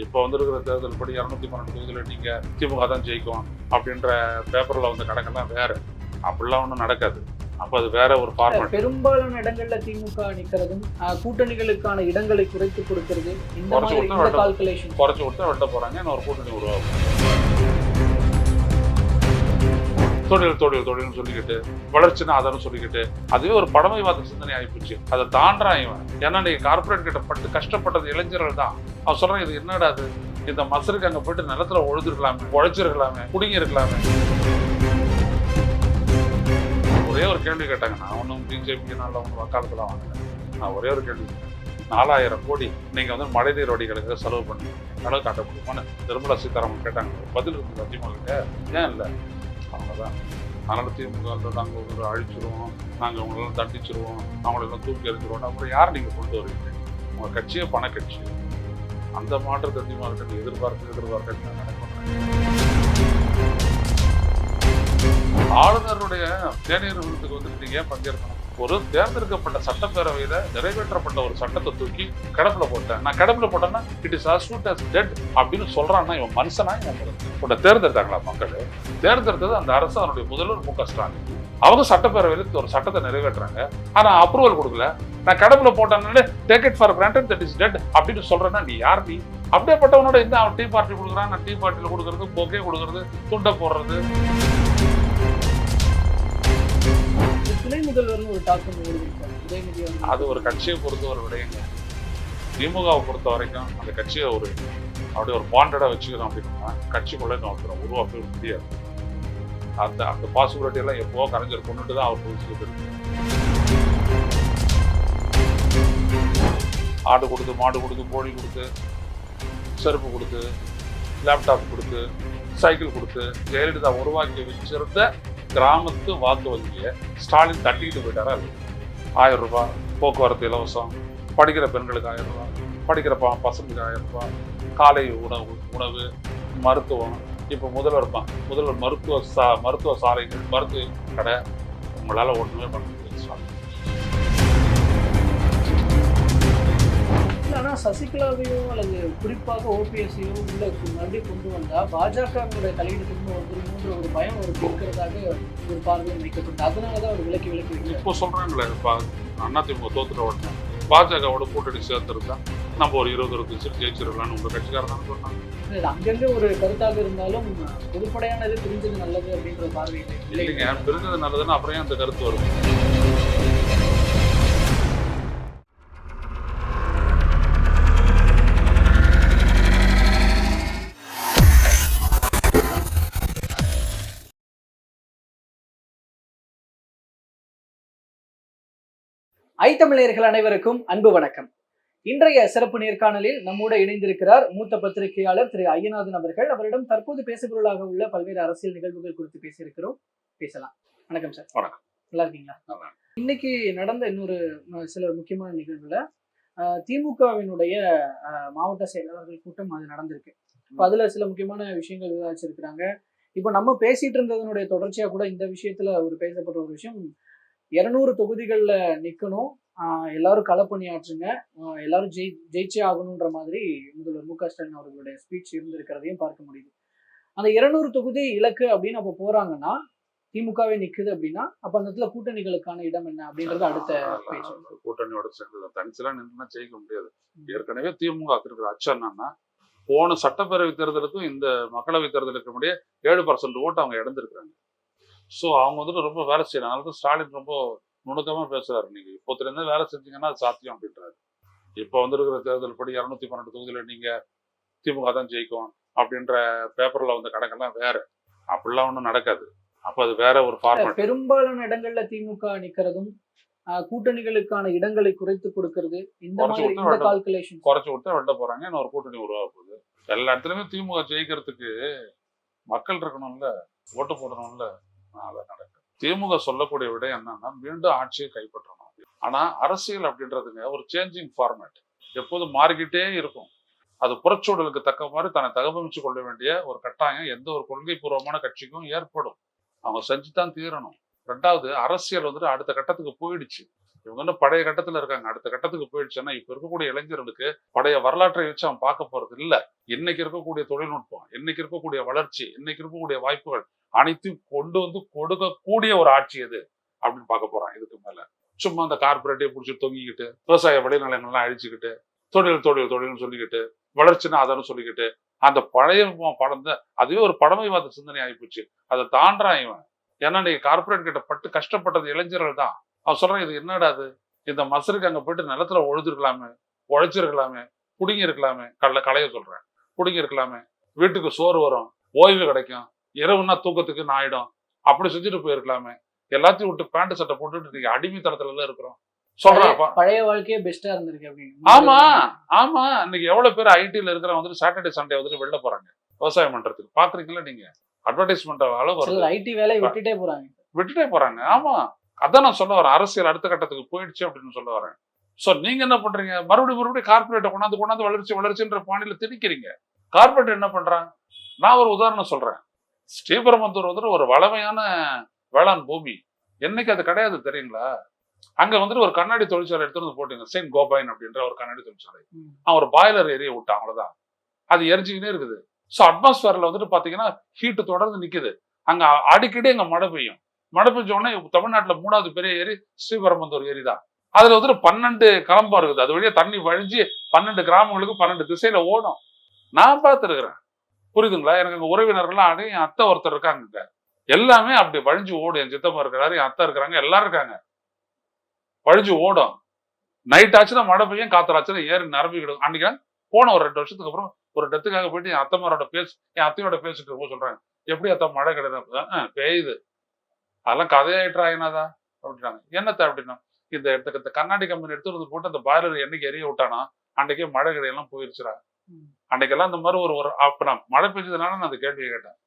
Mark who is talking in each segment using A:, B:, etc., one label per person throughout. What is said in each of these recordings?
A: இப்போ வந்திருக்கிற தேர்தல் படி இரநூத்தி பன்னெண்டு தொகுதியில் நீங்க திமுக தான் ஜெயிக்கும் அப்படின்ற பேப்பர்ல வந்த கணக்கெல்லாம் வேற. அப்படிலாம் ஒன்றும் நடக்காது. அப்போ அது வேற ஒரு ஃபார்மேட்
B: பெரும்பாலான இடங்கள்ல திமுக நிக்கிறதும் அஹ், கூட்டணிகளுக்கான இடங்களை குறைத்து கொடுக்கிறது
A: குறைச்சு கொடுத்தா வெட்ட போறாங்க இன்னும் ஒரு கூட்டணி உருவாகும். தொழில் தொழில் தொழில்னு சொல்லிக்கிட்டு வளர்ச்சினா அதன்னு சொல்லிக்கிட்டு அதுவே ஒரு பழமைவாத சிந்தனை ஆகிப்போச்சு அதை தாண்டான் இவன். ஏன்னா நீங்க கார்ப்பரேட் கிட்ட பட்டு கஷ்டப்பட்டது இளைஞர்கள் தான். அவன் சொல்றான் இது என்னடா அது இந்த மசருக்கு அங்க போயிட்டு நிலத்துல உழுதுருக்கலாமே உழைச்சிருக்கலாமே குடிங்க இருக்கலாமே ஒரே ஒரு கேள்வி கேட்டாங்க. நான் ஒன்றும் பிஜேபி நல்ல ஒன்று வக்காலத்தில் வாங்கினேன் நான் ஒரே ஒரு கேள்வி நாலாயிரம் கோடி நீங்கள் வந்து மழைநீர் வடிகளுக்கு செலவு பண்ணி அளவு காட்ட முடியுமான்னு நிர்மலா சீதாராமன் கேட்டாங்க. பதில் இருக்குது அதிகமாக ஏன் இல்லை? அவங்கதான் அதனால திமுக நாங்கள் ஒரு அழிச்சிருவோம் நாங்கள் அவங்களெல்லாம் தண்டிச்சிருவோம் அவங்களெல்லாம் தூக்கி எறிஞ்சிருவோம் அப்புறம் யார் நீங்கள் கொண்டு வருவீங்க உங்கள் கட்சியே பண கட்சி அந்த மாற்றத்தை திமுக இருக்கட்டும் எதிர்பார்க்க நான் நினைக்கிறேன் ஆளுநருடைய தேநீர் விருதுக்கு வந்து நீங்கள் ஏன் பங்கேற்கணும்? ஒரு தேர்ந்தெடுக்கப்பட்ட சட்டப்பேரவையில நிறைவேற்றப்பட்ட ஒரு சட்டத்தை தூக்கி கடப்புல போட்டேன். நான் கடப்புல போட்டேன்னா it is as good as அப்படின்னு சொல்றான்னா இவன் மனுஷனா இவன் மனுஷன். உன்னை தேர்ந்தெடுத்தாங்களா மக்கள்? தேர்ந்தெடுத்தது அந்த அரசு அதனுடைய முதல்வர் மு க ஸ்டாலின். அவங்க சட்டப்பேரவையில் ஒரு சட்டத்தை நிறைவேற்றுறாங்க. ஆனா அப்ரூவல் கொடுக்கல. நான் கடப்புல போட்டேன்னு take it for granted that is dead அப்படின்னு சொல்றேன்னா நீ யார் நீ? அப்படியேப்பட்டவனோட இந்த அவன் டீ பார்ட்டி கொடுக்குறான். நான் டீ பார்ட்டியில் கொடுக்கறது பொக்கே கொடுக்கறது துண்டை போடுறது.
B: துணை முதல்வர்னு ஒரு டாக் உதயநிதி
A: அது ஒரு கட்சியை பொறுத்த ஒரு விடயங்க. திமுகவை பொறுத்த வரைக்கும் அந்த கட்சியை ஒரு அப்படியே ஒரு பாண்டடா வச்சுக்கிறோம் அப்படின்னா கட்சிக்குள்ளே ஒருத்தர் உருவாக்க முடியாது. அந்த அந்த பாசிபிலிட்டி எல்லாம் எப்போ கரைஞ்சர் கொண்டுட்டு தான் அவர் புதுசு ஆடு கொடுத்து மாடு கொடுத்து கோழி கொடுத்து செருப்பு கொடுத்து லேப்டாப் கொடுத்து சைக்கிள் கொடுத்து ஜெயலலிதா உருவாக்கி வச்சிருந்த கிராமத்து வாக்கு வங்கியை ஸ்டாலின் தட்டிக்கிட்டு போயிட்டாரா ஆயிரம் ரூபாய் போக்குவரத்து இலவசம் படிக்கிற பெண்களுக்கு ஆயிரம் ரூபாய் படிக்கிற ப பசங்களுக்கு ஆயிரம் ரூபாய் காலை உணவு உணவு மருத்துவம். இப்போ முதல்வர் பா- முதல்வர் மருத்துவ சா மருத்துவ சாலைகள் மருத்துவ கடை உங்களால் ஒன்றுமே பண்ண
B: இல்ல, ஆனா சசிகலாவையோ அல்லது குறிப்பாக ஓபிஎஸ்ஸையோ உள்ள மறுபடியும் கொண்டு வந்தா பாஜகவினுடைய தலையீடு திரும்ப வந்துருமோன்ற ஒரு பயம் அவருக்கு இருக்கிறதாக ஒரு பார்வையில் வைக்கப்பட்டு அதனாலதான் அவர் விலக்கி விலக்கி
A: இப்போ சொல்கிறாங்களே இப்போ அதிமுக தோத்துட்ட உடனே பாஜகவோட கூட்டணி சேர்த்துருந்தா நம்ம ஒரு இருபது இருபது சீட் ஜெயிச்சிருக்கலாம்னு உங்கள் கட்சிக்காரன் தானே சொன்னாங்க.
B: அங்கங்க ஒரு கருத்தாக இருந்தாலும் பொதுப்படையானது பிரிஞ்சது நல்லது அப்படின்ற பார்வை
A: இல்லைங்க பிரிஞ்சது நல்லதுன்னா அப்புறம் அந்த கருத்து வரும்
B: ஐ தமிழர்கள் அனைவருக்கும் அன்பு வணக்கம். இன்றைய சிறப்பு நேர்காணலில் நம்மோடு இணைந்திருக்கிறார் மூத்த பத்திரிகையாளர் திரு ஐயநாதன் அவர்கள். அவரிடம் தற்போது பேசுபொருளாக உள்ள பல்வேறு அரசியல் நிகழ்வுகள் குறித்து பேசியிருக்கிறோம். பேசலாம். வணக்கம் சார்.
A: வணக்கம்.
B: நல்லா இருக்கீங்களா? இன்னைக்கு நடந்த இன்னொரு சில முக்கியமான நிகழ்வுல அஹ், திமுகவினுடைய அஹ், மாவட்ட செயலாளர்கள் கூட்டம் அது நடந்திருக்கு. இப்போ அதுல சில முக்கியமான விஷயங்கள் விவாதிச்சிருக்கிறாங்க. இப்போ நம்ம பேசிட்டு இருந்ததனுடைய தொடர்ச்சியா கூட இந்த விஷயத்துல ஒரு பேசப்பட்ட ஒரு விஷயம் இருநூறு தொகுதிகள்ல நிக்கணும். ஆஹ் எல்லாரும் களப்பணியாற்றுங்க எல்லாரும் ஜெயி ஜெயிச்சே ஆகணுன்ற மாதிரி முதல்வர் மு க ஸ்டாலின் அவர்களுடைய ஸ்பீச் இருந்திருக்கிறதையும் பார்க்க முடியுது. அந்த இருநூறு தொகுதி இலக்கு அப்படின்னு அப்போ போறாங்கன்னா திமுகவே நிக்குது அப்படின்னா அப்ப அந்த இடத்துல கூட்டணிகளுக்கான இடம் என்ன அப்படின்றது அடுத்த
A: கூட்டணியோட சேர்ந்து தனிச்செல்லாம் நின்றுனா ஜெயிக்க முடியாது. ஏற்கனவே திமுக இருக்கிற அச்சம் என்னன்னா போன சட்டப்பேரவை தேர்தலுக்கும் இந்த மக்களவை தேர்தலுக்கு முன்னாடியே ஏழு பர்சன்ட் ஓட்டு அவங்க இழந்திருக்கிறாங்க. ஸோ அவங்க வந்துட்டு ரொம்ப வேலை செய்யணும் அதனால தான் ஸ்டாலின் ரொம்ப நுணுக்கமா பேசுறாரு. நீங்க இப்போத்திலேருந்து வேலை செஞ்சீங்கன்னா அது சாத்தியம் அப்படின்றாரு. இப்போ வந்திருக்கிற தேர்தல் படி இரநூத்தி பன்னெண்டு தொகுதியில நீங்க திமுக தான் ஜெயிக்கும் அப்படின்ற பேப்பர்ல வந்த கணக்கெல்லாம் வேற. அப்படிலாம் ஒன்றும் நடக்காது. அப்போ அது வேற ஒரு ஃபார்மேட்
B: பெரும்பாலான இடங்கள்ல திமுக நிக்கிறதும் ஆஹ் கூட்டணிகளுக்கான இடங்களை குறைத்து கொடுக்கிறது இந்த. கால்குலேஷன்
A: குறைச்சு விட்டு வெட்ட போறாங்க. இன்னும் ஒரு கூட்டணி உருவாக போகுது. எல்லா இடத்துலயுமே திமுக ஜெயிக்கிறதுக்கு மக்கள் இருக்கணும்ல ஓட்டு போடணும்ல. அதை நடக்கும் திமுக சொல்லக்கூடிய விட என்னன்னா மீண்டும் ஆட்சியை கைப்பற்றணும் ஆனா அரசியல் அப்படின்றதுங்க ஒரு சேஞ்சிங் ஃபார்மேட் எப்போதும் மாறிக்கிட்டே இருக்கும். அது புறச்சூழலுக்கு தக்க மாதிரி தன்னை தகவமைச்சு கொள்ள வேண்டிய ஒரு கட்டாயம் எந்த ஒரு கொள்கை பூர்வமான கட்சிக்கும் ஏற்படும். அவங்க செஞ்சுதான் தீரணும். ரெண்டாவது அரசியல் வந்துட்டு அடுத்த கட்டத்துக்கு போயிடுச்சு. இவங்க வந்து பழைய கட்டத்துல இருக்காங்க. அடுத்த கட்டத்துக்கு போயிடுச்சுன்னா இப்ப இருக்கக்கூடிய இளைஞர்களுக்கு பழைய வரலாற்றை வச்சு அவன் பார்க்க போறது இல்ல. இன்னைக்கு இருக்கக்கூடிய தொழில்நுட்பம் இன்னைக்கு இருக்கக்கூடிய வளர்ச்சி இன்னைக்கு இருக்கக்கூடிய வாய்ப்புகள் அனைத்தையும் கொண்டு வந்து கொடுக்கக்கூடிய ஒரு ஆட்சி எது அப்படின்னு பார்க்க போறான் இதுக்கு மேல. சும்மா அந்த கார்பரேட்டே பிடிச்சி தொங்கிக்கிட்டு விவசாய விளைநிலங்கள்லாம் அழிச்சுக்கிட்டு தொழில் தொழில் தொழில்னு சொல்லிக்கிட்டு வளர்ச்சின்னா அதன்னு சொல்லிக்கிட்டு அந்த பழைய படம் தான் அதுவே ஒரு பழமைவாத சிந்தனை ஆகிப்போச்சு அதை தாண்டான் இவன். ஏன்னா நீங்க கார்பரேட் கிட்ட பட்டு கஷ்டப்பட்டது இளைஞர்கள் தான். அவன் சொல்றான் இது என்னடா அது இந்த மசருக்கு அங்க போயிட்டு நிலத்துல உழுதுருக்கலாமே உழைச்சிருக்கலாமே புடுங்கி இருக்கலாமே கடல களைய சொல்றேன். புடுங்கி இருக்கலாமே வீட்டுக்கு சோறு வரும் ஓய்வு கிடைக்கும் இரவுன்னா தூக்கத்துக்கு ஆயிடும் அப்படி செஞ்சுட்டு போயிருக்கலாமே. எல்லாத்தையும் விட்டு பேண்ட் சட்டை போட்டுட்டு நீங்க அடிமைத்தனத்துல எல்லாம் இருக்கிறோம். சொல்றாப்பா
B: பழைய- வாழ்க்கையே பெஸ்டா இருந்திருக்கு
A: ஆமா ஆமா. இன்னைக்கு எவ்வளவு பேர் ஐடில இருக்கிறவங்க வந்துட்டு சாட்டர்டே சண்டே வந்துட்டு வெளில போறாங்க. விவசாயம் பண்றதுக்கு. பாக்குறீங்களா நீங்க? அட்வர்டைஸ்மெண்ட் அளவு வருது.
B: ஐடி வேலையை விட்டுட்டே போறாங்க.
A: விட்டுட்டே போறாங்க. ஆமா. அதான் நான் சொல்ல வரேன். அரசியல் அடுத்த கட்டத்துக்கு போயிடுச்சு அப்படின்னு சொல்ல வரேன். சோ நீங்க என்ன பண்றீங்க? மறுபடியும் மறுபடியும் கார்பரேட்டை கொண்டாந்து கொண்டாந்து வளர்ச்சி வளர்ச்சின்ற பாணியில திணிக்கிறீங்க. கார்பரேட் என்ன பண்றான் நான் ஒரு உதாரணம் சொல்றேன். ஸ்ரீபெரும்புத்தூர் வந்துட்டு ஒரு வளமையான வேளாண் பூமி. என்னைக்கு அது கிடையாது தெரியுங்களா? அங்க வந்துட்டு ஒரு கண்ணாடி தொழிற்சாலை எடுத்து வந்து போட்டீங்க செயின்ட் கோபாயின் அப்படின்ற ஒரு கண்ணாடி தொழிற்சாலை. அவன் ஒரு பாய்லர் ஏரியா விட்டான். அவ்வளவுதான். அது எரிஞ்சுக்கிட்டே இருக்குது. ஸோ அட்மாஸ்பியர்ல வந்துட்டு பாத்தீங்கன்னா ஹீட்டு தொடர்ந்து நிக்குது. அங்க அடிக்கடி அங்க மழை பெய்யும். மழை பெஞ்ச உடனே தமிழ்நாட்டுல மூணாவது பெரிய ஏரி ஸ்ரீபெரும்புத்தூர் ஏரி தான். அதுல வந்துட்டு பன்னெண்டு கிளம்பா இருக்குது. அது வழியா தண்ணி வழிஞ்சு பன்னெண்டு கிராமங்களுக்கு பன்னெண்டு திசையில ஓடும். நான் பார்த்துருக்குறேன். புரியுதுங்களா? எனக்கு எங்க உறவினர்கள்லாம் அடையும் என் அத்தை ஒருத்தர் இருக்காங்க இங்க. எல்லாமே அப்படி வழிஞ்சு ஓடும். என் சித்தப்பா இருக்கிறாரு என் அத்தை இருக்கிறாங்க எல்லாரும் இருக்காங்க. வழிஞ்சு ஓடும். நைட் ஆச்சுன்னா மழை பெய்யும் காத்தராச்சுன்னா ஏறி நிரம்பிக்கிடும். அன்னைக்கு போன ஒரு ரெண்டு வருஷத்துக்கு அப்புறம் ஒரு டெத்துக்காக போயிட்டு என் அத்தமாரோட பேச என் அத்தையோட பேசிட்டு இருக்கும் சொல்றாங்க எப்படி அத்தை மழை கிடையாது "ஆ, பெய்யுது. அதெல்லாம் கதையாயிட்டா என்னதா? அப்படின்னாங்க என்னத்த அப்படின்னா இந்த இடத்துக்கு இந்த கண்ணாடி கம்பெனி எடுத்து வந்து போட்டு அந்த பாய்லர் என்னைக்கு எரிய விட்டானா? அன்னைக்கே மழை கிடையெல்லாம் போயிருச்சுடா.
B: ம்.
A: அன்னைக்கெல்லாம் இந்த மாதிரி ஒரு ஒரு அப்ப நான் மழை பெஞ்சதுனால நான் அந்த கேள்வியை கேட்டேன்.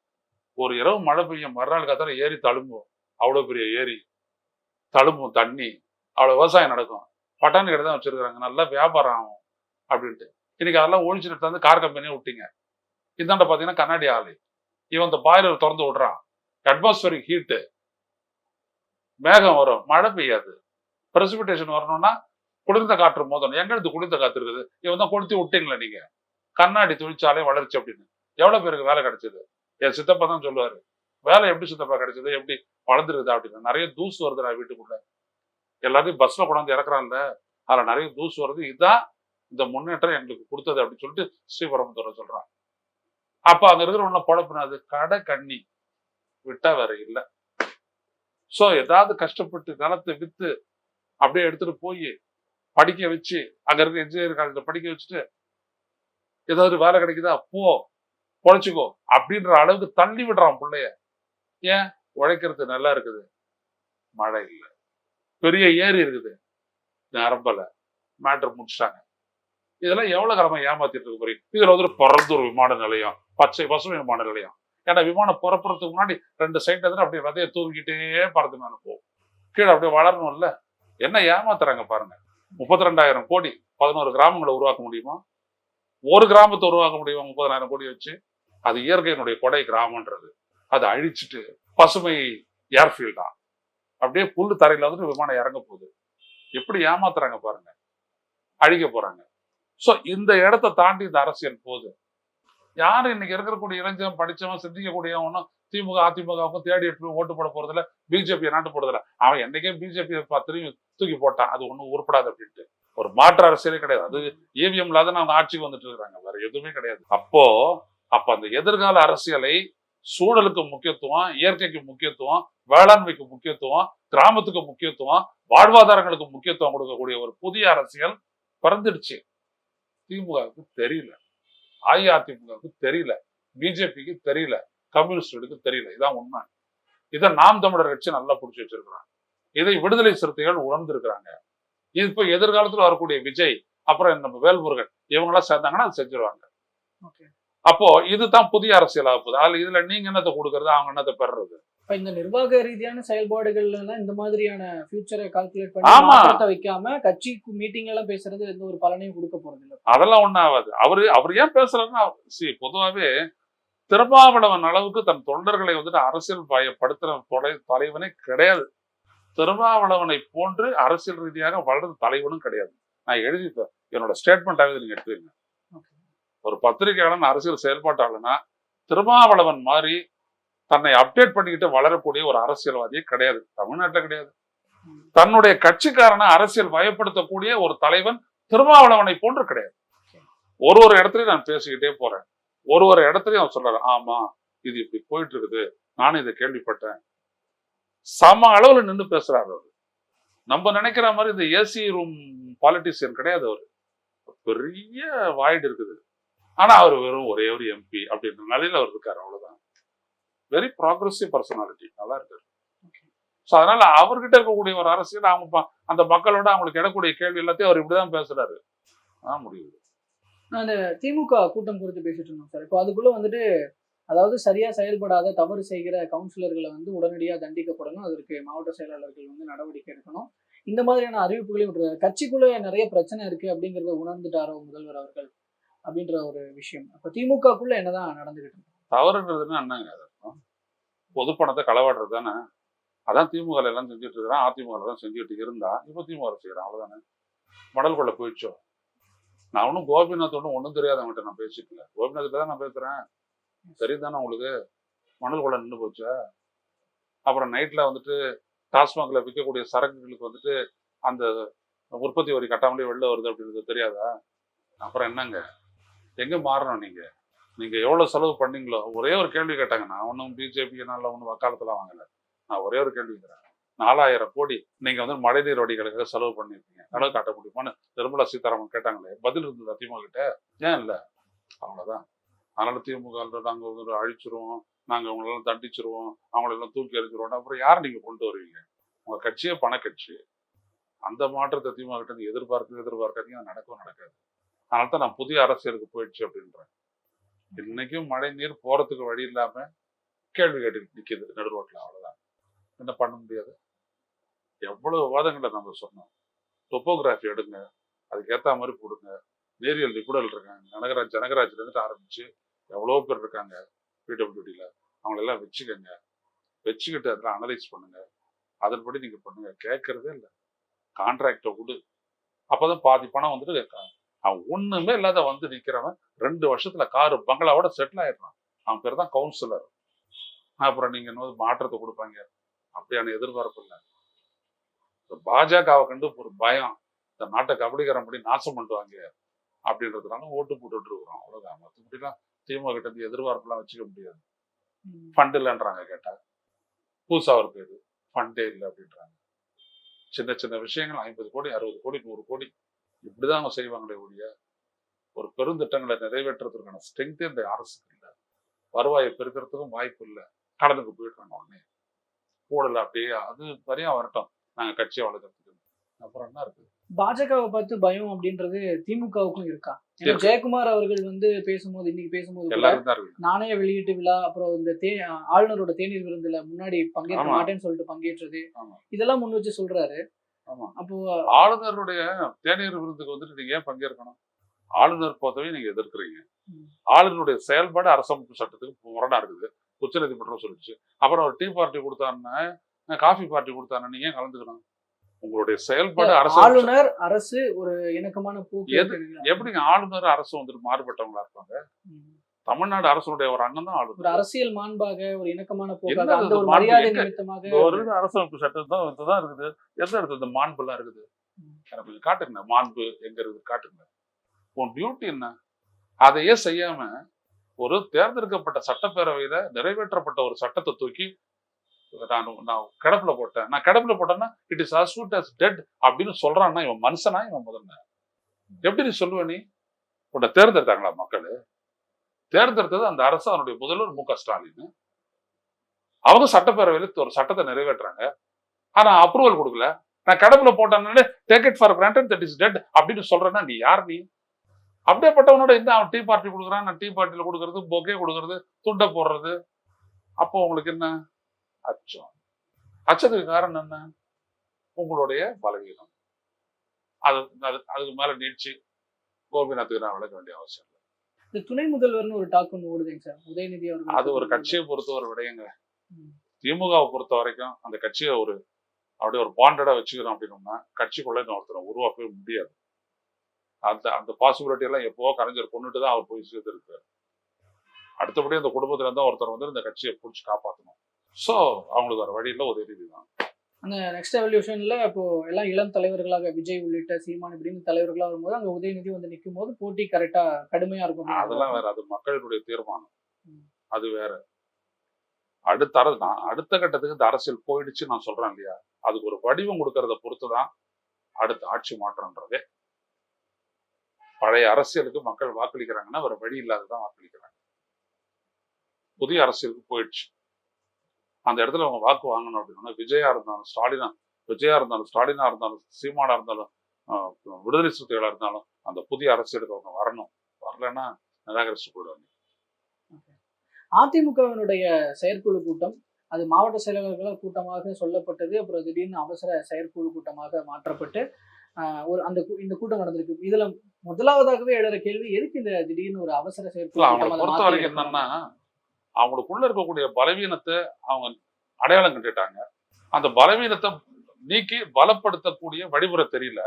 A: ஒரு இரவு மழை பெய்யும் மறுநாள் காத்தால ஏரி தழும்பும். அவ்வளவு பெரிய ஏரி. தழும்பும் தண்ணி. அவ்வளவு விவசாயம் நடக்கும். பட்டாணி கடை தான் வச்சிருக்காங்க நல்லா வியாபாரம் ஆகும். அப்படின்ட்டு. இன்னைக்கு அதெல்லாம் ஒழிச்சுட்டு வந்து கார் கம்பெனியை விட்டீங்க. இதாண்ட பாத்தீங்கன்னா கண்ணாடி ஆலை இவன் இந்த பாய்லர் திறந்து விடுறான். அட்மாஸ்பியரிக் ஹீட்டு மேகம் வரும். மழை பெய்யாது. பிரசிபிட்டேஷன் வரணும்னா குளிர்ந்த காற்று மோதணும். எங்க எடுத்து குளிர்ந்த காற்று இருக்குது? இவன் தான் கொளுத்தி விட்டீங்களா நீங்க. கண்ணாடி தொழிற்சாலை வளர்ச்சி அப்படின்னு. எவ்வளவு பேருக்கு வேலை கிடைச்சது? என் சித்தப்பா தான் சொல்லுவாரு. வேலை எப்படி சித்தப்பா கிடைச்சது? எப்படி வளர்ந்துருக்குது அப்படின்னு. நிறைய தூசு வருதுடா வீட்டுக்குள்ள. எல்லாத்தையும் பஸ்ல கொண்டாந்து இறக்குறான்ல. அதுல நிறைய தூசு வருது. இதுதான் இந்த முன்னேற்றம் எங்களுக்கு கொடுத்தது அப்படின்னு சொல்லிட்டு ஸ்ரீபெரும்புத்தூர் சொல்றான் அப்ப அங்க இருக்கிற இருக்கிறவங்க குழப்பினாது கடை கண்ணி விட்டா வேற இல்ல. சோ ஏதாவது கஷ்டப்பட்டு நிலத்தை வித்து அப்படியே எடுத்துட்டு போய் படிக்க வச்சு அங்க இருக்க இன்ஜினியரிங் காலேஜ்ல படிக்க வச்சுட்டு ஏதாவது வேலை கிடைக்குதா? போ பொழைச்சிக்கோ அப்படின்ற அளவுக்கு தள்ளி விடுறான் பிள்ளைய. ஏன்? உழைக்கிறது நல்லா இருக்குது. மழை இல்லை. பெரிய ஏரி இருக்குது. நிரம்பல மேட்டர் முடிச்சிட்டாங்க. இதெல்லாம் எவ்வளவு காலமா ஏமாத்திட்டு இருக்க போறீங்க? இதுல வந்து பறந்தூர் விமான நிலையம் பச்சை பசுமை விமான நிலையம். ஏன்னா விமானம் புறப்புறதுக்கு முன்னாடி ரெண்டு சைட்ல இருந்து அப்படியே விதைய தூக்கிட்டே பறந்து மேல போகும். கீழே அப்படியே வளரணும்ல. என்ன ஏமாத்துறாங்க பாருங்க. முப்பத்தி ரெண்டாயிரம் கோடி பதினோரு கிராமங்களை உருவாக்க முடியுமா? ஒரு கிராமத்தை உருவாக்க முடியுமா? முப்பதாயிரம் கோடி வச்சு? அது இயற்கையினுடைய கொடை கிராமன்றது அதை அழிச்சிட்டு பசுமை ஏர்ஃபீல்டா அப்படியே புல்லு தரையில வந்துட்டு விமானம் இறங்க போகுது. எப்படி ஏமாத்துறாங்க பாருங்க. அழிக்க போறாங்க. சோ இந்த இடத்த தாண்டி இந்த அரசியல் போகுது. யார் இன்னைக்கு இருக்கக்கூடிய இளைஞன் படிச்சவன் சிந்திக்கக்கூடியவனும் திமுக அதிமுகவுக்கும் தேடி எடுத்து ஓட்டு போட போறதில்ல பிஜேபி நாட்டு போறதில்ல. அவன் என்னைக்கே பிஜேபி திரும்பி தூக்கி போட்டான். அது ஒண்ணும் உருப்படாது அப்படின்ட்டு. ஒரு மாற்று அரசியலே கிடையாது. அது ஏவிஎம் இல்லாத அவங்க ஆட்சிக்கு வந்துட்டு இருக்கிறாங்க. வேற எதுவுமே கிடையாது. அப்போ அப்ப அந்த எதிர்கால அரசியலை சூழலுக்கு முக்கியத்துவம் இயற்கைக்கு முக்கியத்துவம் வேளாண்மைக்கு முக்கியத்துவம் கிராமத்துக்கு முக்கியத்துவம் வாழ்வாதாரங்களுக்கு முக்கியத்துவம் கொடுக்கக்கூடிய ஒரு புதிய அரசியல் பிறந்துடுச்சு. திமுகவுக்கு தெரியல. அஇஅதிமுகவுக்கு தெரியல. பிஜேபிக்கு தெரியல. கம்யூனிஸ்டுகளுக்கு தெரியல. இதான் உண்மை. இதை நாம் தமிழர் கட்சி நல்லா புடிச்சு வச்சிருக்கிறாங்க. இதை விடுதலை சிறுத்தைகள் உணர்ந்திருக்கிறாங்க. இது இப்ப எதிர்காலத்துல வரக்கூடிய விஜய் அப்புறம் நம்ம வேல்முருகன் இவங்கெல்லாம் சேர்ந்தாங்கன்னா அது செஞ்சிருவாங்க.
B: ஓகே.
A: அப்போ இதுதான் புதிய அரசியல் ஆகுது அதுல இதுல நீங்க என்னத்தை கொடுக்கறது அவங்க என்னத்தை பெறுறது?
B: இப்ப இந்த நிர்வாக ரீதியான செயல்பாடுகள்ல எல்லாம் இந்த மாதிரியான ஃபியூச்சரை கால்குலேட் பண்ணி
A: ஆமா.
B: வைக்காம கட்சி மீட்டிங் எல்லாம் பேசுறது எந்த ஒரு பலனையும் கொடுக்க போறது இல்ல.
A: அதெல்லாம் ஒண்ணும் ஆகாது. அவரு அவர் ஏன் பேசுறாருன்னா சி பொதுவாவே திருமாவளவன் அளவுக்கு தன் தொண்டர்களை வந்துட்டு அரசியல் பயப்படுத்துற தொலை தலைவனே கிடையாது. திருமாவளவனை போன்று அரசியல் ரீதியாக வளர்ந்த தலைவனும் கிடையாது. நான் எழுதி என்னோட ஸ்டேட்மெண்ட்டாக நீங்க எடுத்துக்கங்க.
B: Okay.
A: ஒரு பத்திரிகையாளன் அரசியல் செயல்பாட்டாளனா திருமாவளவன் மாதிரி தன்னை அப்டேட் பண்ணிக்கிட்டு வளரக்கூடிய ஒரு அரசியல்வாதியே கிடையாது. தமிழ்நாட்டுல கிடையாது. தன்னுடைய கட்சிக்காரனை அரசியல் வயப்படுத்தக்கூடிய ஒரு தலைவன் திருமாவளவனை போன்று கிடையாது. ஒரு ஒரு இடத்துலயும் நான் பேசிக்கிட்டே போறேன். ஒரு ஒரு இடத்துலயும் அவன் சொல்றாரு ஆமா இது இப்படி போயிட்டு இருக்குது நானும் இதை கேள்விப்பட்டேன். சம அளவுல நின்னு பேசுறாரு அவரு. நம்ம நினைக்கிற மாதிரி இந்த ஏசி ரூம் பாலிட்டிஷியன் கிடையாது அவரு. பெரிய வாய்டு இருக்குது. ஆனா அவர் வெறும் ஒரே ஒரு எம்பி அப்படின்ற நிலையில அவர் இருக்காரு அவ்வளவுதான். வெரி ப்ராக்ரஸிவ் பர்சனாலிட்டி நல்லா இருக்காரு ஸோ அதனால அவர்கிட்ட இருக்கக்கூடிய ஒரு அரசியல் அவங்க அந்த மக்களோட அவங்களுக்கு இடக்கூடிய கேள்வி எல்லாத்தையும் அவர் இப்படிதான் பேசுறாரு. ஆ முடியுது
B: அந்த திமுக கூட்டம் குறித்து பேசிட்டு இருந்தோம் சார். இப்போ அதுக்குள்ள வந்துட்டு அதாவது சரியா செயல்படாத தவறு செய்கிற கவுன்சிலர்களை வந்து உடனடியாக தண்டிக்கப்படணும். அதற்கு மாவட்ட செயலாளர்கள் வந்து நடவடிக்கை எடுக்கணும். இந்த மாதிரியான அறிவிப்புகளையும் விட்டுருக்காரு. கட்சிக்குள்ள நிறைய பிரச்சனை இருக்கு அப்படிங்கறத உணர்ந்துட்டாரோ முதல்வர் அவர்கள்? அப்படின்ற ஒரு விஷயம். அப்ப திமுகக்குள்ள என்னதான் நடந்துகிட்டு
A: தவறுன்றதுன்னா என்னங்க? பொது பணத்தை களவாடுறது தானே? அதான் திமுக எல்லாம் செஞ்சுட்டு இருக்கிறான். அதிமுக ல தான் செஞ்சுட்டு இருந்தா. இப்போ திமுக செய்கிறான் அவ்வளோதானே மடல் கொள்ள போயிடுச்சோ? நான் ஒன்றும் கோபிநாத் ஒன்றும் ஒன்றும் தெரியாதவங்கிட்ட நான் பேசிக்கல கோபிநாத் தான் நான் பேசுகிறேன் சரிதானே உங்களுக்கு? மணல் கொள்ள நின்று போச்சா? அப்புறம் நைட்டில் வந்துட்டு டாஸ்மாகில் விற்கக்கூடிய சரக்குகளுக்கு வந்துட்டு அந்த உற்பத்தி வரி கட்டாமலே வெளில வருது அப்படின்றது தெரியாதா? அப்புறம் என்னங்க? எங்கே மாறணும் நீங்கள் நீங்க எவ்வளவு செலவு பண்ணீங்களோ ஒரே ஒரு கேள்வி கேட்டாங்க. நான் ஒன்றும் பிஜேபி நல்ல ஒன்றும் வக்காலத்துல வாங்கல. நான் ஒரே ஒரு கேள்வி கேட்குறேன் நாலாயிரம் கோடி நீங்க வந்து மழைநீர் வடிகளுக்காக செலவு பண்ணிருக்கீங்க அளவு காட்ட முடியுமான்னு நிர்மலா சீதாராமன் கேட்டாங்களே பதில் இருந்தது திமுக கிட்ட? ஏன் இல்ல? அவ்வளவுதான். அதனால திமுக நாங்க அழிச்சிருவோம். நாங்க அவங்களெல்லாம் தண்டிச்சிருவோம். அவங்களெல்லாம் தூக்கி எறிஞ்சிருவோம் அப்புறம் யார் நீங்க கொண்டு வருவீங்க? உங்க கட்சியே பணக்கட்சி. அந்த மாற்றத்தை திமுக கிட்ட எதிர்பார்க்க எதிர்பார்க்காதீங்க. அது நடக்கவும் நடக்காது. அதனால தான் நான் புதிய அரசியலுக்கு போயிடுச்சு அப்படின்றேன். இன்னைக்கும் மழை நீர் போறதுக்கு வழி இல்லாம கேள்வி கேட்டு நிக்குது நடுரோட்டில் ரோட்ல. அவ்வளவுதான். என்ன பண்ண முடியாது? எவ்வளவு வாதங்களை நம்ம சொன்னோம். டொப்போகிராஃபி எடுங்க. அதுக்கு ஏத்த மாதிரி போடுங்க நேரியல் நிபுணர் இருக்காங்க. ஜனகராஜ் ஜனகராஜ்ல இருந்து ஆரம்பிச்சு எவ்வளோ பேர் இருக்காங்க பிடபிள்யூடியில் அவங்களெல்லாம் வச்சுக்கோங்க. வச்சுக்கிட்டு அதெல்லாம் அனலைஸ் பண்ணுங்க. அதன்படி நீங்க பண்ணுங்க. கேட்கறதே இல்லை. கான்ட்ராக்டை கொடு அப்பதான் பாதி பணம் வந்துட்டு அவன் ஒண்ணுமே இல்லாத வந்து நிக்கிறவன் ரெண்டு வருஷத்துல காரு பங்களாவோட செட்டில் ஆயிடுறான். அவன் பேர் தான் கவுன்சிலர் அப்புறம் நீங்க இன்னொரு மாற்றத்தை கொடுப்பாங்க. அப்படியான எதிர்பார்ப்பு இல்லை. பாஜகவை கண்டு ஒரு பயம். இந்த நாட்டை கபடிக்காரன் படி நாசம் பண்ணுவாங்க அப்படின்றதுனால ஓட்டு போட்டுட்டு இருக்கிறோம். அவ்வளவுதான். மற்றபடிலாம் திமுக கிட்ட இருந்து எதிர்பார்ப்புலாம் வச்சுக்க முடியாது. ஃபண்ட் இல்லைன்றாங்க கேட்டா. பூசா ஒரு பேரு. ஃபண்டே இல்லை அப்படின்றாங்க. சின்ன சின்ன விஷயங்கள் ஐம்பது கோடி அறுபது கோடி நூறு கோடி. இப்படிதான் அவங்க செய்வாங்களே ஒழிய ஒரு பெருந்திட்டங்களை நிறைவேற்றுறதுக்கான ஸ்ட்ரென்த்தே இந்த அரசுக்கு இல்லை. வருவாயை பெருக்கிறதுக்கும் வாய்ப்பு இல்லை. கடனுக்கு போயிடுறாங்க உடனே போடல அப்படியே அது வரையா வரட்டும். நாங்க கட்சியை வளர்க்கறதுக்கு. அப்புறம் என்ன இருக்கு?
B: பாஜகவை பார்த்து பயம் அப்படின்றது திமுகவுக்கும் இருக்கா. ஜெயக்குமார் அவர்கள் வந்து பேசும்போது இன்னைக்கு பேசும்போது நாணய வெளியீட்டு விழா அப்புறம் இந்த தே ஆளுநரோட தேநீர் விருந்துல முன்னாடி பங்கேற்க. மாட்டேன்னு சொல்லிட்டு பங்கேற்றது. இதெல்லாம் முன் வச்சு சொல்றாரு. அப்போ
A: ஆளுநருடைய தேநீர் விருந்துக்கு வந்துட்டு நீங்க ஏன் பங்கேற்கணும்? ஆளுநர் பொறுத்தவரை நீங்க எதிர்க்கிறீங்க. ஆளுநருடைய செயல்பாடு அரசமைப்பு சட்டத்துக்கு முரணா இருக்குது. உச்சநீதிமன்றம் சொல்லிச்சு அப்புறம் ஒரு டீ பார்ட்டி கொடுத்தாருன்னா காஃபி பார்ட்டி கொடுத்தாருன்னா நீங்க ஏன் கலந்துக்கணும்? உங்களுடைய செயல்பாடு அரசு
B: ஆளுநர் அரசு ஒரு இணக்கமான?
A: எப்படிங்க ஆளுநர் அரசு வந்துட்டு மாறுபட்டவங்களா இருப்பாங்க. தமிழ்நாடு அரசுடைய ஒரு அண்ணன் தான்
B: ஒரு
A: ஆளுநர்
B: அரசியல் மாண்பாக ஒரு இணக்கமான போக்காக அந்த ஒரு? மரியாதை? நிமித்தமாக
A: ஒரு அரசமைப்பு சட்டம் தான் இதுதான் இருக்குது. எந்த இடத்துல இந்த மாண்பு எல்லாம் இருக்குது. எனக்கு காட்டுங்க. மாண்பு எங்க இருக்குது? காட்டுங்க. உன் டியூட்டி என்ன? அதையே செய்யாம ஒரு தேர்ந்தெடுக்கப்பட்ட சட்டப்பேரவையில நிறைவேற்றப்பட்ட ஒரு சட்டத்தை தூக்கி நான் நான் கிடப்புல போட்டேன். நான் கிடப்புல போட்டேன்னா it is good as dead அப்படின்னு சொல்றான்னா இவன் மனுஷனா இவன் முதல்ல? எப்படி நீ சொல்லுவ நீ? உன்னை தேர்ந்தெடுத்தாங்களா மக்கள்? தேர்ந்தெடுத்தது அந்த அரசு அதனுடைய முதல்வர் மு க ஸ்டாலின். அவங்க சட்டப்பேரவையில ஒரு சட்டத்தை நிறைவேற்றுறாங்க. ஆனா அப்ரூவல் கொடுக்கல. நான் கடவுள போட்டேன்னு take it for granted that is dead அப்படின்னு சொல்றேன்னா நீ யார் நீ? அப்படியேப்பட்டவனோட இந்த அவன் டீ பார்ட்டி கொடுக்குறான் நான் டீ பார்ட்டியில் கொடுக்கறது பொக்கே கொடுக்கறது துண்டை போடுறது. அப்போ உங்களுக்கு என்ன? அச்சம். அச்சத்துக்கு காரணம் என்ன? உங்களுடைய பலவீனம். அது அது- அதுக்கு மேல நீட்சி. கோபிநாத்துக்கு நான் விளக்க வேண்டிய அவசியம்
B: இந்த துணை முதல்வர்னு ஒரு டாக் ஒன்று ஓடுதுங்க சார். உதயநிதி அவர்கள்
A: அது ஒரு கட்சியை பொறுத்த ஒரு விடயங்க. திமுகவை பொறுத்த வரைக்கும் அந்த கட்சியை ஒரு அப்படியே ஒரு பாண்டடா வச்சுக்கிறோம் அப்படின்னோம்னா கட்சிக்குள்ள ஒருத்தரை உருவாக்கவே முடியாது. அந்த அந்த பாசிபிலிட்டி எல்லாம் எப்போ கலைஞர் கொண்டுட்டு தான் அவர் போய் சேர்ந்துருக்காரு. அடுத்தபடி அந்த குடும்பத்துல இருந்தா ஒருத்தர் வந்து இந்த கட்சியை பிடிச்சி காப்பாற்றணும் ஸோ அவங்களுக்கு ஒரு வழியில் உதவி தான்.
B: அந்த நெக்ஸ்ட் எவல்யூஷன்ல இப்போ எல்லாம் இளம் தலைவர்களாக விஜய் உள்ளிட்ட சீமான் இப்படின்னு தலைவர்களா வரும்போது அங்க உதயநிதி வந்து நிற்கும் போது போட்டி கரெக்டா கடுமையா இருக்கும்
A: அதெல்லாம் வேற அது மக்களுடைய தீர்மானம். அது வேற. அடுத்த அடுத்த கட்டத்துக்கு இந்த அரசியல் போயிடுச்சு நான் சொல்றேன் இல்லையா? அதுக்கு ஒரு வடிவம் கொடுக்கறத பொறுத்து தான் அடுத்த ஆட்சி மாற்றம்ன்றதே. பழைய அரசியலுக்கு மக்கள் வாக்களிக்கிறாங்கன்னா வேற வழி இல்லாததான் வாக்களிக்கிறாங்க. புதிய அரசியலுக்கு போயிடுச்சு. அந்த இடத்துல அவங்க வாக்கு வாங்கணும் அப்படின்னா விஜயா இருந்தாலும் ஸ்டாலினா விஜயா இருந்தாலும் ஸ்டாலினா இருந்தாலும் சீமானா இருந்தாலும் விடுதலை சிறுத்தைகளா இருந்தாலும் அந்த புதிய அரசியலுக்கு அவங்க வரணும். வரலன்னா நிராகரிச்சு போயிடுவாங்க.
B: அதிமுகவினுடைய செயற்குழு கூட்டம் அது மாவட்ட செயலாளர்கள் கூட்டமாக சொல்லப்பட்டது அப்புறம் திடீர்னு அவசர செயற்குழு கூட்டமாக மாற்றப்பட்டு ஒரு அந்த இந்த கூட்டம் நடந்திருக்கு. இதுல முதலாவதாகவே எழுற கேள்வி எதுக்கு இந்த திடீர்னு ஒரு அவசர செயற்குழு
A: பொறுத்த வரைக்கும்? என்னன்னா அவங்களுக்குள்ள இருக்கக்கூடிய பலவீனத்தை அவங்க அடையாளம் கண்டுட்டாங்க. அந்த பலவீனத்தை நீக்கி பலப்படுத்தக்கூடிய வழிமுறை தெரியல.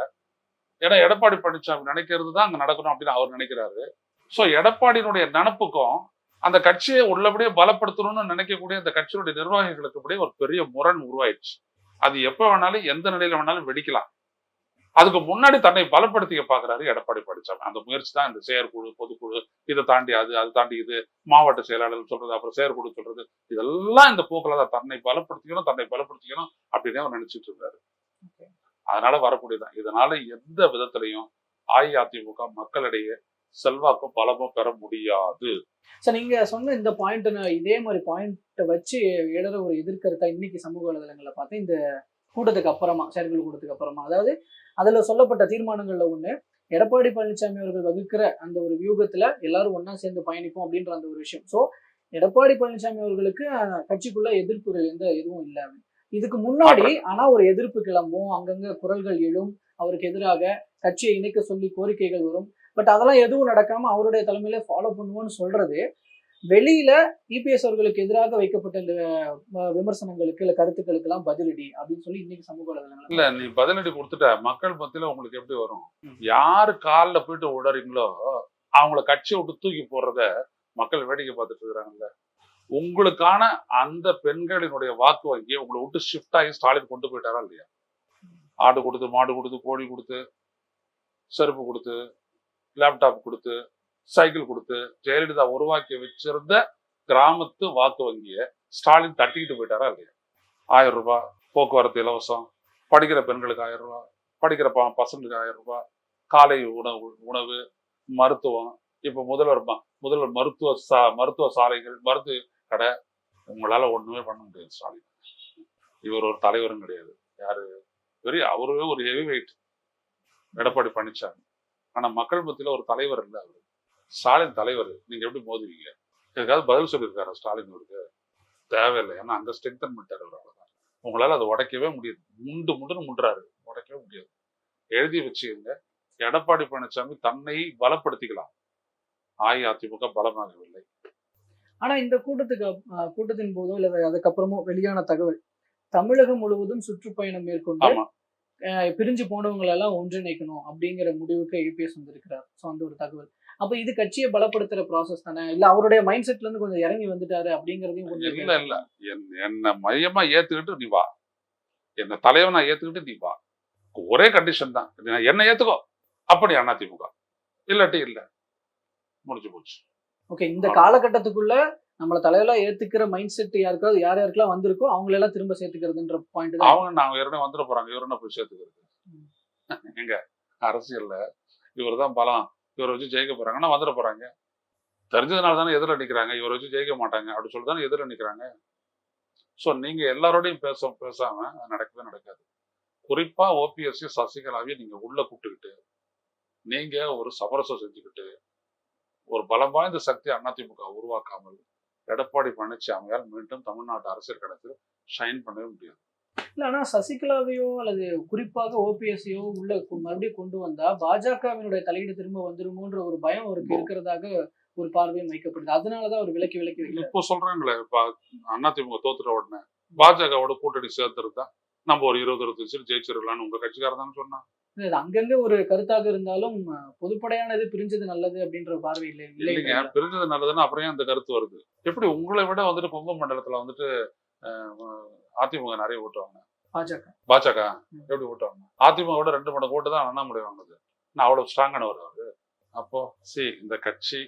A: ஏன்னா எடப்பாடி பழனிசாமி நினைக்கிறது தான் அங்க நடக்கணும் அப்படின்னு அவர் நினைக்கிறாரு. சோ எடப்பாடியினுடைய நினப்புக்கும் அந்த கட்சியை உள்ளபடியே பலப்படுத்தணும்னு நினைக்கக்கூடிய அந்த கட்சியுடைய நிர்வாகிகளுக்கு அப்படியே ஒரு பெரிய முரண் உருவாயிடுச்சு. அது எப்ப வேணாலும் எந்த நிலையில வேணாலும் வெடிக்கலாம். அதுக்கு முன்னாடி தன்னை பலப்படுத்திக்க பாக்குறாரு எடப்பாடி பழனிசாமி. அந்த முயற்சி தான் இந்த செயற்குழு பொதுக்குழு இதை தாண்டி அது அது தாண்டி இது மாவட்ட செயலாளர் சொல்றது அப்புறம் செயற்குழு சொல்றது இதெல்லாம் இந்த போக்குல தான் தன்னை பலப்படுத்திக்கணும் தன்னை பலப்படுத்திக்கணும் அப்படின்னு அவர் நினைச்சிட்டு இருந்தாரு அதனால வரக்கூடியதான் இதனால எந்த விதத்திலையும் அஇஅதிமுக மக்களிடையே செல்வாக்கும் பலமும் பெற முடியாது.
B: சார் நீங்க சொன்ன இந்த பாயிண்ட் இதே மாதிரி பாயிண்ட்டை வச்சு எழுற ஒரு எதிர்கருத்தா இன்னைக்கு சமூக வலைதளங்கள்ல பார்த்தேன். இந்த கூட்டத்துக்கு அப்புறமா செயற்குழு கூட்டத்துக்கு அப்புறமா. அதாவது அதுல சொல்லப்பட்ட தீர்மானங்கள்ல ஒண்ணு எடப்பாடி பழனிசாமி அவர்கள் வகுக்கிற அந்த ஒரு வியூகத்துல எல்லாரும் ஒண்ணா சேர்ந்து பயணிப்போம் அப்படின்ற அந்த ஒரு விஷயம். சோ எடப்பாடி பழனிசாமி அவர்களுக்கு கட்சிக்குள்ள எதிர்ப்புகள் எந்த எதுவும் இல்லை. இதுக்கு முன்னாடி ஆனா ஒரு எதிர்ப்பு கிளம்பும் அங்கங்க குரல்கள் எழும் அவருக்கு எதிராக கட்சியை இணைக்க சொல்லி கோரிக்கைகள் வரும். பட் அதெல்லாம் எதுவும் நடக்காம அவருடைய தலைமையில ஃபாலோ பண்ணுவோம்னு சொல்றது வெளியில இபிஎஸ் அவர்களுக்கு எதிராக வைக்கப்பட்ட இந்த விமர்சனங்களுக்கு இல்ல கருத்துக்களுக்கு எல்லாம் பதிலடி அப்படின்னு சொல்லி இன்னைக்கு சமூக வலைதளங்கள்
A: இல்ல நீ பதிலடி கொடுத்துட்ட. மக்கள் மத்தியில உங்களுக்கு எப்படி வரும். யாரு கால்ல போயிட்டு உடறீங்களோ அவங்கள கட்சியை விட்டு தூக்கி போடுறத மக்கள் வேடிக்கை பார்த்துட்டு இருக்கிறாங்கல்ல. உங்களுக்கான அந்த பெண்களினுடைய வாக்கு வங்கி உங்களை விட்டு ஷிஃப்ட் ஆகி ஸ்டாலின் கொண்டு போயிட்டாரா இல்லையா? ஆடு கொடுத்து மாடு கொடுத்து கோழி கொடுத்து செருப்பு கொடுத்து லேப்டாப் கொடுத்து சைக்கிள் கொடுத்து ஜெயலலிதா உருவாக்கி வச்சிருந்த கிராமத்து வாக்கு வங்கியை ஸ்டாலின் தட்டிக்கிட்டு போயிட்டாரா இல்லையா? ஆயிரம் ரூபாய் போக்குவரத்து இலவசம் படிக்கிற பெண்களுக்கு ஆயிரம் ரூபாய் படிக்கிற ப பசங்களுக்கு ஆயிரம் ரூபாய் காலை உணவு உணவு மருத்துவம். இப்போ முதல்வர் ம- முதல்வர் மருத்துவ சா மருத்துவ சாலைகள் மருத்துவ கடை உங்களால் ஒன்றுமே பண்ண முடியாது ஸ்டாலின். இவர் ஒரு தலைவரும் கிடையாது. யாரு? பெரிய அவருமே ஒரு ஹெவி வெயிட் எடப்பாடி பழனிசாமி ஆனால் மக்கள் மத்தியில் ஒரு தலைவர் இல்லை அவர். ஸ்டாலின் தலைவர் நீங்க எப்படி மோதுவீங்க? இதுக்காவது பதில் சொல்லியிருக்காரு ஸ்டாலின் அவருக்கு. தேவையில்லை. ஏன்னா அங்க ஸ்ட்ரென்தன் பண்ணிட்டாரு அவர் உங்களால அதை உடைக்கவே முடியாது. முண்டு முண்டுன்னு முண்டுறாரு. உடைக்கவே முடியாது. எழுதி வச்சுக்கோங்க எடப்பாடி பழனிசாமி தன்னை பலப்படுத்திக்கலாம். அஇஅதிமுக பலமாகவில்லை.
B: ஆனா இந்த கூட்டத்துக்கு கூட்டத்தின் போதோ இல்ல அதுக்கப்புறமோ வெளியான தகவல். தமிழகம் முழுவதும் சுற்றுப்பயணம் மேற்கொண்டு பிரிஞ்சு போனவங்களை எல்லாம் ஒன்றிணைக்கணும் அப்படிங்கிற முடிவுக்கு ஏபிஎஸ் வந்திருக்கிறார். ஸோ அந்த ஒரு தகவல். அப்ப இது கட்சியை பலப்படுத்துற ப்ராசஸ் தானே? இல்ல அவருடைய மைண்ட் செட்ல இருந்து கொஞ்சம் இறங்கி வந்துட்டாரு அப்படிங்கறதையும் கொஞ்சம்
A: இல்ல இல்ல. என்- என்ன மையமா ஏத்துக்கிட்டு நீ வா. என்ன தலைவனா ஏத்துக்கிட்டு நீ வா. ஒரே கண்டிஷன் தான். என்ன ஏத்துக்கோ. அப்படி அதிமுக. இல்லாட்டி இல்ல. முடிஞ்சு போச்சு.
B: ஓகே இந்த காலகட்டத்துக்குள்ள நம்மள தலைவலா ஏத்துக்கிற மைண்ட் செட் யாருக்காவது யார் யாருக்கெல்லாம் வந்திருக்கோ அவங்களெல்லாம் திரும்ப சேர்த்துக்கிறதுன்ற பாயிண்ட்
A: அவங்க நாங்க ஏற்கனவே வந்துட போறாங்க. இவரு என்ன போய் சேர்த்துக்கிறது. எங்க? அரசியல்ல. இவர் தான் பலம். இவரை வச்சு ஜெயிக்க போறாங்கன்னா வந்துட போறாங்க. தெரிஞ்சதுனால தானே எதிரில் நிற்கிறாங்க இவரை வச்சு ஜெயிக்க மாட்டாங்க. அப்படி சொல்லி தானே எதிரில் நிக்கிறாங்க. ஸோ நீங்க எல்லாரோடையும் பேச பேசாம அது நடக்கவே நடக்காது. குறிப்பா ஓபிஎஸ்சி சசிகலாவையும் நீங்க உள்ள கூப்பிட்டுக்கிட்டு நீங்க ஒரு சமரசம் செஞ்சுக்கிட்டு ஒரு பலம் வாய்ந்த சக்தி அதிமுக உருவாக்காமல் எடப்பாடி பழனிசாமியால் மீண்டும் தமிழ்நாட்டு அரசியல் களத்தில் ஷைன் பண்ணவே முடியாது.
B: இல்ல ஆனா சசிகலாவையோ அல்லது குறிப்பாக ஓபிஎஸ்ஸையோ உள்ள மறுபடியும் கொண்டு வந்தா பாஜகவினுடைய தலையீடு திரும்ப வந்துருமோன்ற ஒரு பயம் அவருக்கு இருக்கிறதாக ஒரு பார்வையும் வைக்கப்படுது அதனாலதான் அவர் விலக்கி விலக்கி
A: இப்போ சொல்றாங்களே அதிமுக தோத்துட்ட உடனே பாஜகவோட கூட்டணி சேர்த்திருந்தா நம்ம ஒரு இருபது இருபது சீட் ஜெயிச்சிடலாம்னு உங்க கட்சிக்காரர் தானே சொன்னா
B: அங்கங்க ஒரு கருத்தாக இருந்தாலும் பொதுப்படையானது பிரிஞ்சது நல்லது அப்படின்ற பார்வை இல்லை
A: இல்லைங்க.
B: இல்லை
A: பிரிஞ்சது நல்லதுன்னா அப்புறம் அந்த கருத்து வருது? எப்படி உங்களை விட வந்துட்டு கொங்கு மண்டலத்துல வந்துட்டு அதிமுக நிறைய ஓட்டுவாங்க
B: பாஜக.
A: பாஜக?
B: ம்.
A: எப்படி ஓட்டுவாங்க அதிமுக விட ரெண்டு மடங்கு ஓட்டு தான் அண்ணாமலை வாங்குது நான் அவ்வளவு ஸ்ட்ராங்கானவர் அவரு. அப்போ சி இந்த கட்சி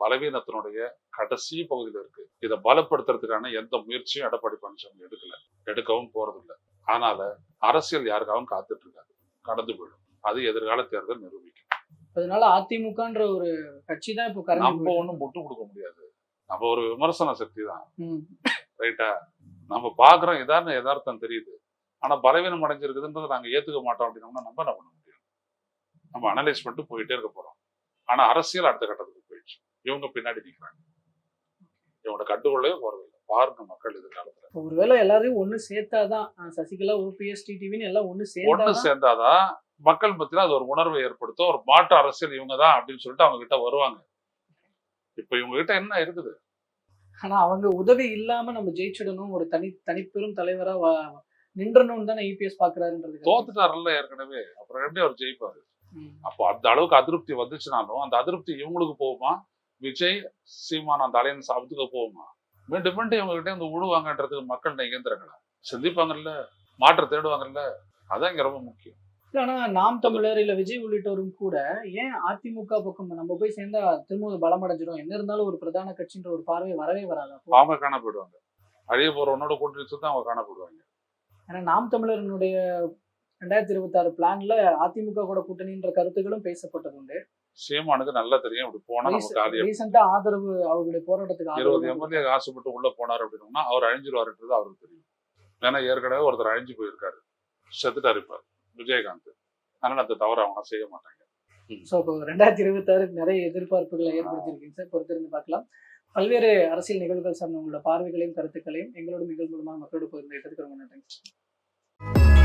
A: பலவீனத்தினுடைய கடைசி பகுதியில் இருக்கு. இதை பலப்படுத்துறதுக்கான எந்த முயற்சியும் எடப்பாடி பழனிசாமி எடுக்கல. எடுக்கவும் போறதில்ல. அதனால அரசியல் யாருக்காகவும் காத்துட்டு இருக்காது. கடந்து போயிடும். அது எதிர்கால தேர்தல் நிரூபிக்கும்.
B: அதனால அதிமுகன்ற ஒரு கட்சி தான் இப்போ
A: நம்ம ஒண்ணும் முட்டு கொடுக்க முடியாது. நம்ம ஒரு விமர்சன சக்தி தான். ரைட்டா நம்ம பாக்குறோம் இதான யதார்த்தம் தெரியுது. ஆனா பலவீனம் அடைஞ்சிருக்குதுன்றதை நாங்க ஏத்துக்க மாட்டோம் அப்படின்னோம்னா நம்ம என்ன பண்ண முடியும்? நம்ம அனலைஸ் பண்ணிட்டு போயிட்டே இருக்க போறோம். ஆனா அரசியல் அடுத்த கட்டத்துக்கு போயிடுச்சு. இவங்க பின்னாடி நிக்கிறாங்க. இவங்களோட கட்டுக்குள்ளே போறது இல்லை. பாருங்க மக்கள் எதிர்காலத்துல
B: ஒருவேளை எல்லாரையும் ஒண்ணு சேர்த்தாதான் சசிகலா ஓபிஎஸ் டிடிவின்னு எல்லாம் ஒண்ணு
A: ஒண்ணு
B: சேர்த்தாதான்
A: சேர்ந்தாதான் மக்கள் மத்தியில அது ஒரு உணர்வை ஏற்படுத்தும். ஒரு மாற்று அரசியல் இவங்க தான் அப்படின்னு சொல்லிட்டு அவங்க கிட்ட வருவாங்க. இப்ப இவங்க கிட்ட என்ன இருக்குது?
B: ஆனா அவங்க உதவி இல்லாம நம்ம ஜெயிச்சிடணும் ஒரு தனி தனிப்பெரும் தலைவரா நின்றணும்னு தானே இபிஎஸ் பாக்குறாருன்றது
A: தோத்துட்டாருல்ல ஏற்கனவே. அப்புறம் எப்படி அவர் ஜெயிப்பாரு. அப்போ அந்த அளவுக்கு அதிருப்தி வந்துச்சுனாலும் அந்த அதிருப்தி இவங்களுக்கு போகுமா? விஜய் சீமான் அந்த அலையன்ஸ் அதுக்கு போகுமா? மீண்டும் மீண்டும் இவங்க கிட்ட இருந்து விடுவாங்கன்றதுக்கு மக்கள் இயந்திரங்களா? சிந்திப்பாங்கல்ல? மாற்ற தேடுவாங்கல்ல? அதான் இங்க ரொம்ப முக்கியம்.
B: இல்ல, ஆனா நாம் தமிழர் இல்ல விஜய் உள்ளிட்டவரும் கூட ஏன் அதிமுக பக்கம் நம்ம போய் சேர்ந்தா திரும்ப பலம் அடைஞ்சிடும் என்ன இருந்தாலும் ஒரு பிரதான கட்சின்ற ஒரு பார்வை வரவே வராது
A: அவங்க காண போயிடுவாங்க அழிய போறவனோட கூட்டணி தான் அவங்க காண போயிடுவாங்க
B: ஏன்னா நாம் தமிழரினுடைய ரெண்டாயிரத்தி இருபத்தி ஆறு பிளான்ல அதிமுக கூட கூட்டணின்ற கருத்துக்களும் பேசப்பட்டது உண்டு.
A: சீமானுக்கு நல்லா தெரியும். இப்படி போனா
B: ரீசெண்டா ஆதரவு அவருடைய போராட்டத்துக்கு
A: இருபது எம்எல்ஏ ஆசைப்பட்டு உள்ள போனார் அப்படின்னா அவர் அழிஞ்சிருவாருன்றது அவருக்கு தெரியும். ஏன்னா ஏற்கனவே ஒருத்தர் அழிஞ்சு போயிருக்காரு. செத்துட்டாரு இப்ப. விஜயகாந்த். அதனால அந்த தவறு அவங்க செய்ய மாட்டாங்க.
B: ஸோ இப்போ ரெண்டாயிரத்தி இருபத்தி ஆறு நிறைய எதிர்பார்ப்புகளை ஏற்படுத்தியிருக்கீங்க சார். பொறுத்திருந்து பார்க்கலாம். பல்வேறு அரசியல் நிகழ்வுகள் சார்ந்த உங்களோட பார்வைகளையும் கருத்துக்களையும் எங்களோட நிகழ்வு மூலமாக மக்களோட பகிர்ந்து ரொம்ப நன்றி